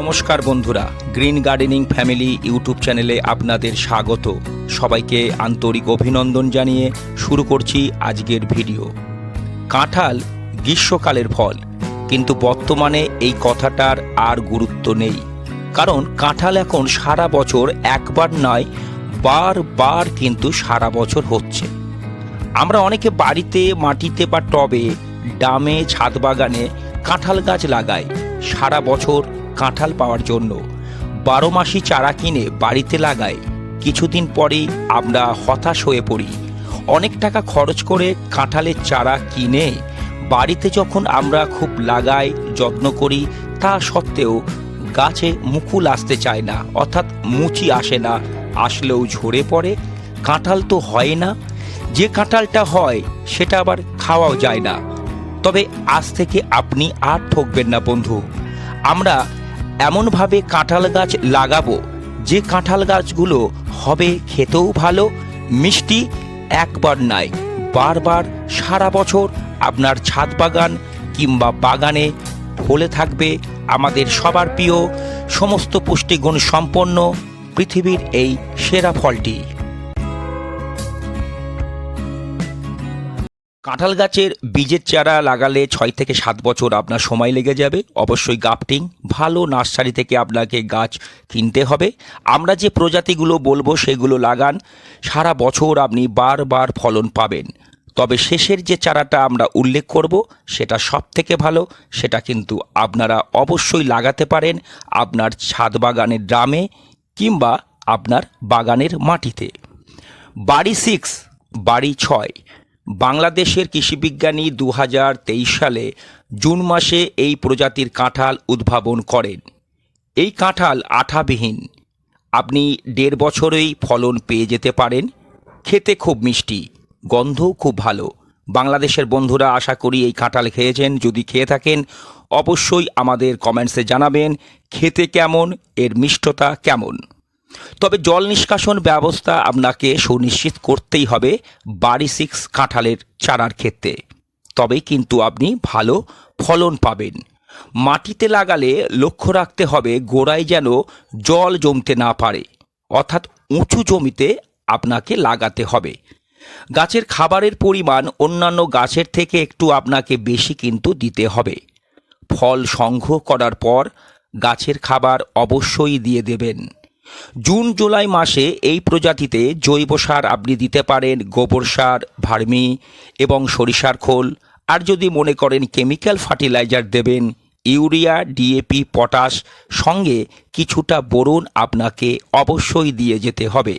নমস্কার বন্ধুরা, green gardening family YouTube চ্যানেলে আপনাদের স্বাগত। সবাইকে আন্তরিক অভিনন্দন জানিয়ে শুরু করছি আজকের ভিডিও। কাঁঠাল গ্রীষ্মকালের ফল, কিন্তু বর্তমানে এই কথাটার আর গুরুত্ব নেই। কারণ কাঁঠাল এখন সারা বছর একবার নয়, বারবার কিন্তু সারা বছর হচ্ছে। আমরা অনেকে বাড়িতে, মাটিতে বা টবে, ডামে, ছাদ বাগানে কাঁঠাল গাছ লাগাই, সারা বছর কাঁঠাল পাওয়ার জন্য। বারো মাসি চারা কিনে বাড়িতে লাগাই। কিছুদিন পরেই আমরা হতাশ হয়ে পড়ি। অনেক টাকা খরচ করে কাঁঠালের চারা কিনে বাড়িতে যখন আমরা খুব লাগাই, যত্ন করি, তা সত্ত্বেও গাছে মুকুল আসতে চায় না, অর্থাৎ মুচি আসে না, আসলেও ঝরে পড়ে। কাঁঠাল তো হয় না। যে কাঁঠালটা হয়, সেটা আবার খাওয়াও যায় না। তবে আজ থেকে আপনি আর ঠকবেন না, বন্ধু। আমরা এমনভাবে কাঁঠাল গাছ লাগাবো, যে কাঁঠাল গাছগুলো হবে খেতেও ভালো, মিষ্টি একবার নয়, বারবার সারা বছর আপনার ছাদ বাগান কিংবা বাগানে ফলে থাকবে আমাদের সবার প্রিয় সমস্ত পুষ্টিগুণ সম্পন্ন পৃথিবীর এই সেরা ফলটি। কাঁঠাল গাছের বীজের চারা লাগালে ছয় থেকে সাত বছর আপনার সময় লেগে যাবে। অবশ্যই গাফটিং, ভালো নার্সারি থেকে আপনাকে গাছ কিনতে হবে। আমরা যে প্রজাতিগুলো বলব সেগুলো লাগান, সারা বছর আপনি বারবার ফলন পাবেন। তবে শেষের যে চারাটা আমরা উল্লেখ করব, সেটা সব থেকে ভালো, সেটা কিন্তু আপনারা অবশ্যই লাগাতে পারেন আপনার ছাদ বাগানের ড্রামে কিংবা আপনার বাগানের মাটিতে। বাড়ি সিক্স বাড়ি ছয় বাংলাদেশের কৃষিবিজ্ঞানী দু হাজার তেইশ সালে জুন মাসে এই প্রজাতির কাঁঠাল উদ্ভাবন করেন। এই কাঁঠাল আঠাবিহীন। আপনি দেড় বছরেই ফলন পেয়ে যেতে পারেন। খেতে খুব মিষ্টি, গন্ধও খুব ভালো। বাংলাদেশের বন্ধুরা আশা করি এই কাঁঠাল খেয়েছেন। যদি খেয়ে থাকেন, অবশ্যই আমাদের কমেন্টসে জানাবেন, খেতে কেমন, এর মিষ্টতা কেমন। তবে জল নিষ্কাশন ব্যবস্থা আপনাকে সুনিশ্চিত করতেই হবে বাড়ি সিক্স কাঁঠালের চারার ক্ষেত্রে। তবেই কিন্তু আপনি ভালো ফলন পাবেন। মাটিতে লাগালে লক্ষ্য রাখতে হবে গোড়ায় যেন জল জমতে না পারে। অর্থাৎ উঁচু জমিতে আপনাকে লাগাতে হবে। গাছের খাবারের পরিমাণ অন্যান্য গাছের থেকে একটু আপনাকে বেশি কিন্তু দিতে হবে। ফল সংগ্রহ করার পর গাছের খাবার অবশ্যই দিয়ে দেবেন। জুন, জুলাই মাসে এই প্রজাতিতে জৈব সার আপনি দিতে পারেন, গোবর সার, ভার্মি এবং সরিষার খোল। আর যদি মনে করেন কেমিক্যাল ফার্টিলাইজার দেবেন, ইউরিয়া, ডিএপি, পটাশ, সঙ্গে কিছুটা বোরন আপনাকে অবশ্যই দিয়ে যেতে হবে।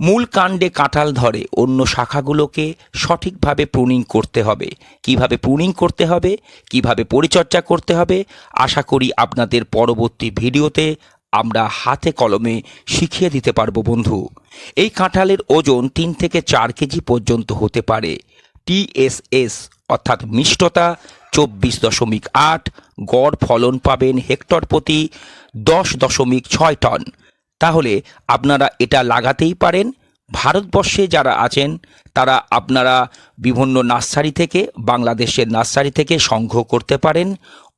মূল কাণ্ডে কাঁঠাল ধরে অন্য শাখাগুলোকে সঠিকভাবে প্রুনিং করতে হবে। কীভাবে প্রুনিং করতে হবে? কীভাবে পরিচর্যা করতে হবে? আশা করি আপনাদের পরবর্তী ভিডিওতে আমরা হাতে কলমে শিখিয়ে দিতে পারব, বন্ধু। এই কাঁঠালের ওজন তিন থেকে চার কেজি পর্যন্ত হতে পারে। টিএসএস অর্থাৎ মিষ্টতা, চব্বিশ দশমিক আট গড় ফলন পাবেন হেক্টর প্রতি দশ দশমিক ছয় টন। তাহলে আপনারা এটা লাগাতেই পারেন। ভারতবর্ষে যারা আছেন, তারা আপনারা বিভিন্ন নার্সারি থেকে, বাংলাদেশের নার্সারি থেকে সংগ্রহ করতে পারেন।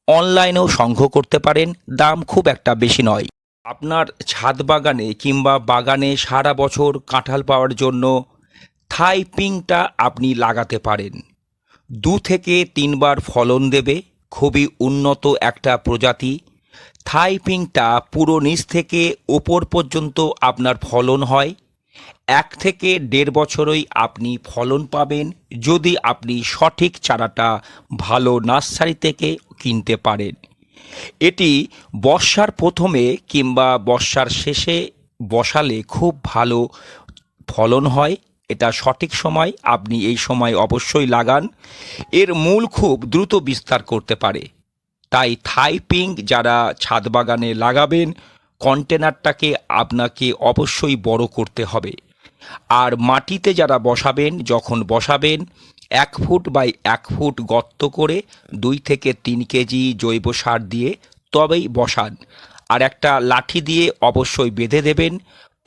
অনলাইনেও সংগ্রহ করতে পারেন। দাম খুব একটা বেশি নয়। আপনার ছাদ বাগানে কিংবা বাগানে সারা বছর কাঁঠাল পাওয়ার জন্য থাই পিংটা আপনি লাগাতে পারেন। দু থেকে তিনবার ফলন দেবে, খুবই উন্নত একটা প্রজাতি। থাই পিংটা পুরো নিচ থেকে ওপর পর্যন্ত আপনার ফলন হয়। এক থেকে দেড় বছরই আপনি ফলন পাবেন যদি আপনি সঠিক চারাটা ভালো নার্সারি থেকে কিনতে পারেন। এটি বর্ষার প্রথমে কিংবা বর্ষার শেষে বসালে খুব ভালো ফলন হয়। এটা সঠিক সময়, আপনি এই সময় অবশ্যই লাগান। এর মূল খুব দ্রুত বিস্তার করতে পারে। তাই থাই যারা ছাদ বাগানে লাগাবেন, কন্টেনারটাকে আপনাকে অবশ্যই বড় করতে হবে। আর মাটিতে যারা বসাবেন, যখন বসাবেন এক ফুট বাই এক ফুট গর্ত করে দুই থেকে তিন কেজি জৈব সার দিয়ে তবেই বসান। আর একটা লাঠি দিয়ে অবশ্যই বেঁধে দেবেন।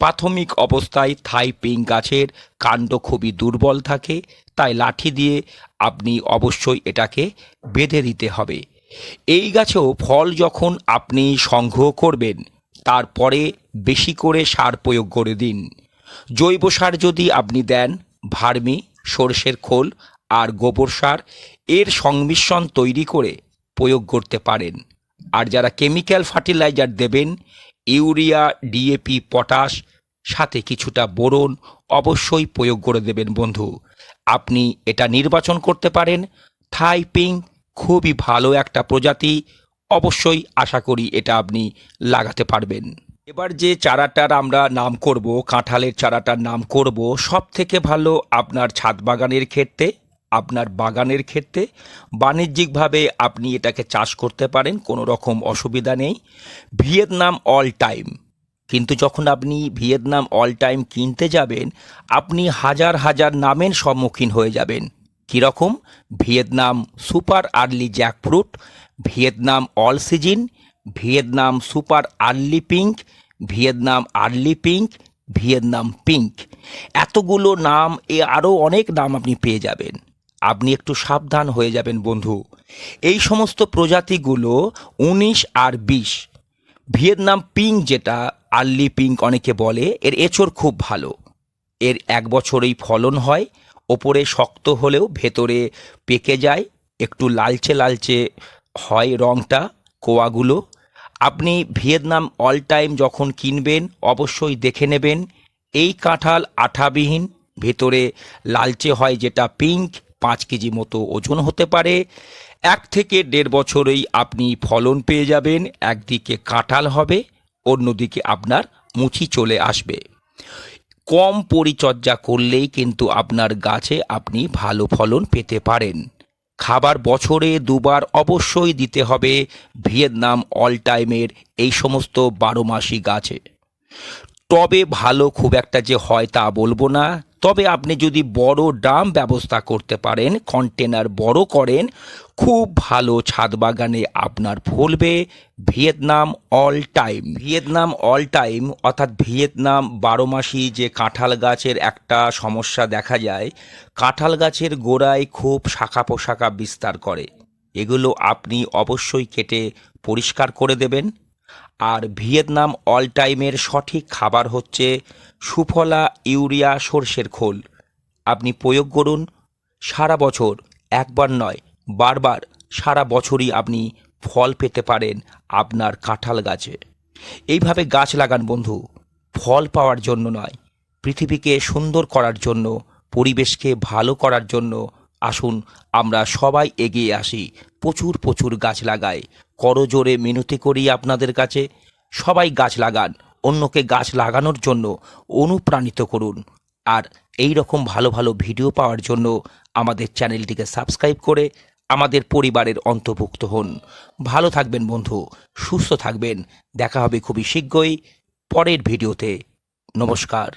প্রাথমিক অবস্থায় থাই পিং গাছের কাণ্ড খুবই দুর্বল থাকে, তাই লাঠি দিয়ে আপনি অবশ্যই এটাকে বেঁধে দিতে হবে। এই গাছেও ফল যখন আপনি সংগ্রহ করবেন, তারপরে বেশি করে সার প্রয়োগ করে দিন। জৈব সার যদি আপনি দেন, ভার্মি, সর্ষের খোল আর গোবর সার এর সংমিশ্রণ তৈরি করে প্রয়োগ করতে পারেন। আর যারা কেমিক্যাল ফার্টিলাইজার দেবেন, ইউরিয়া ডিএপি পটাশ, সাথে কিছুটা বোরন অবশ্যই প্রয়োগ করে দেবেন বন্ধু। আপনি এটা নির্বাচন করতে পারেন। থাই পিং খুবই ভালো একটা প্রজাতি। অবশ্যই আশা করি এটা আপনি লাগাতে পারবেন। এবার যে চারাটার আমরা নাম করব, কাঁঠালের চারাটার নাম করব সব থেকে ভালো আপনার ছাদ বাগানের ক্ষেত্রে আপনার বাগানের ক্ষেত্রে বাণিজ্যিকভাবে আপনি এটাকে চাষ করতে পারেন, কোনো রকম অসুবিধা নেই। Vietnam all time. কিন্তু যখন আপনি ভিয়েতনাম অল টাইম কিনতে যাবেন, আপনি হাজার হাজার নামের সম্মুখীন হয়ে যাবেন। কীরকম? Vietnam super early jackfruit, Vietnam all season, Vietnam super early pink, Vietnam early pink, Vietnam pink. এতগুলো নাম, এ আরও অনেক নাম আপনি পেয়ে যাবেন। আপনি একটু সাবধান হয়ে যাবেন, বন্ধু। এই সমস্ত প্রজাতিগুলো উনিশ আর বিশ। ভিয়েতনাম পিঙ্ক যেটা, আর্লি পিঙ্ক অনেকে বলে, এর এচড় খুব ভালো। এর এক বছরেই ফলন হয়, ওপরে শক্ত হলেও ভেতরে পেকে যায়, একটু লালচে লালচে হয় রঙটা কোয়াগুলো। আপনি ভিয়েতনাম অল টাইম যখন কিনবেন, অবশ্যই দেখে নেবেন, এই কাঁঠাল আঠাবিহীন, ভেতরে লালচে হয় যেটা পিঙ্ক পাঁচ কেজি মতো ওজন হতে পারে। এক থেকে দেড় বছরেই আপনি ফলন পেয়ে যাবেন, একদিকে কাঁঠাল হবে, অন্যদিকে আপনার মুচি চলে আসবে। কম পরিচর্যা করলেই কিন্তু আপনার গাছে আপনি ভালো ফলন পেতে পারেন। খাবার বছরে দুবার অবশ্যই দিতে হবে ভিয়েতনাম অল টাইমের এই সমস্ত বারো মাসি গাছে। তবে ভালো খুব একটা যে হয় তা বলব না। তবে আপনি যদি বড় ড্রাম ব্যবস্থা করতে পারেন, কন্টেনার বড় করেন, খুব ভালো ছাদ বাগানে আপনার ফলবে। Vietnam all time, Vietnam all time, অর্থাৎ ভিয়েতনাম বারো মাসি যে কাঁঠাল গাছের একটা সমস্যা দেখা যায়, কাঁঠাল গাছের গোড়ায় খুব শাখা পোশাখা বিস্তার করে। এগুলো আপনি অবশ্যই কেটে পরিষ্কার করে দেবেন। আর ভিয়েতনাম অল টাইমের সঠিক খাবার হচ্ছে সুফলা ইউরিয়া সর্ষের খোল। আপনি প্রয়োগ করুন। সারা বছর, একবার নয়, বারবার সারা বছরই আপনি ফল পেতে পারেন আপনার কাঁঠাল গাছে। এইভাবে গাছ লাগান বন্ধু। ফল পাওয়ার জন্য নয়, পৃথিবীকে সুন্দর করার জন্য, পরিবেশকে ভালো করার জন্য আসুন আমরা সবাই এগিয়ে আসি। প্রচুর প্রচুর গাছ লাগাই। করজোরে মিনতি করি আপনাদের কাছে। সবাই গাছ লাগান। অন্যকে গাছ লাগানোর জন্য অনুপ্রাণিত করুন। আর এই রকম ভালো ভালো ভিডিও পাওয়ার জন্য আমাদের চ্যানেলটিকে সাবস্ক্রাইব করে আমাদের পরিবারের অন্তর্ভুক্ত হন। ভালো থাকবেন বন্ধু, সুস্থ থাকবেন। দেখা হবে খুবই শীঘ্রই পরের ভিডিওতে। নমস্কার।